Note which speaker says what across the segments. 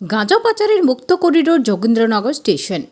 Speaker 1: গাঁজা পাচারের মুক্ত করিডোর যোগেন্দ্রনগর স্টেশন।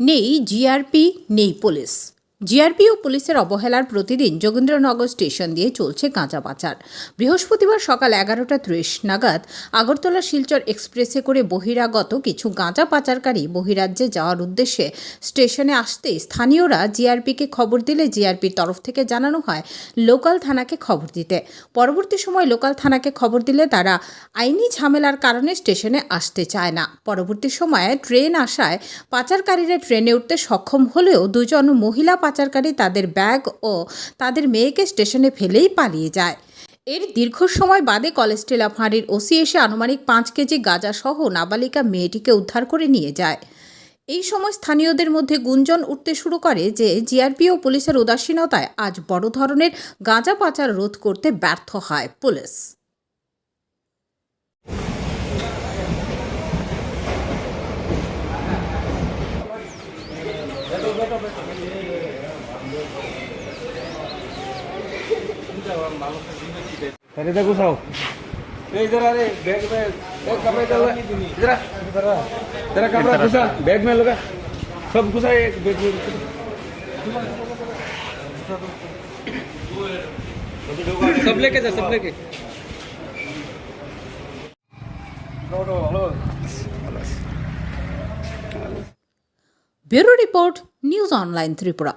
Speaker 1: নেই জিআরপি নেই পুলিশ। জিআরপি ও পুলিশের অবহেলার প্রতিদিন যোগেন্দ্রনগর স্টেশন দিয়ে চলছে গাঁজা পাচার বৃহস্পতিবার সকাল এগারোটা ত্রিশ নাগাদ আগরতলা শিলচর এক্সপ্রেসে করে বহিরাগত কিছু গাঁজা পাচারকারী বহিরাজ্যে যাওয়ার উদ্দেশ্যে স্টেশনে আসতে স্থানীয়রা জিআরপিকে খবর দিলে জিআরপির তরফ থেকে জানানো হয়, লোকাল থানাকে খবর দিতে। পরবর্তী সময় লোকাল থানাকে খবর দিলে তারা আইনি ঝামেলার কারণে স্টেশনে আসতে চায় না। পরবর্তী সময়ে ট্রেন আসায় পাচারকারীরা ট্রেনে উঠতে সক্ষম হলেও দুজন মহিলা পাচারকারী তাদের ব্যাগ ও তাদের মেয়েকে স্টেশনে ফেলেই পালিয়ে যায়। এর দীর্ঘ সময় বাদে কলেস্টেলা ফাঁড়ির ওসি এসে আনুমানিক পাঁচ কেজি গাঁজা সহ নাবালিকা মেয়েটিকে উদ্ধার করে নিয়ে যায়। এই সময় স্থানীয়দের মধ্যে গুঞ্জন উঠতে শুরু করে যে জিআরপি ও পুলিশের উদাসীনতায় আজ বড় ধরনের গাঁজা পাচার রোধ করতে ব্যর্থ হয় পুলিশ।
Speaker 2: अरे देखो साहब इधर आ रे बैग में एक कपड़े डाल इधर तेरा कपड़ा घुसा बैग में लगा सब घुसा एक बैग में सब लेके जा सब लेके hello
Speaker 1: bureau report news online Tripura.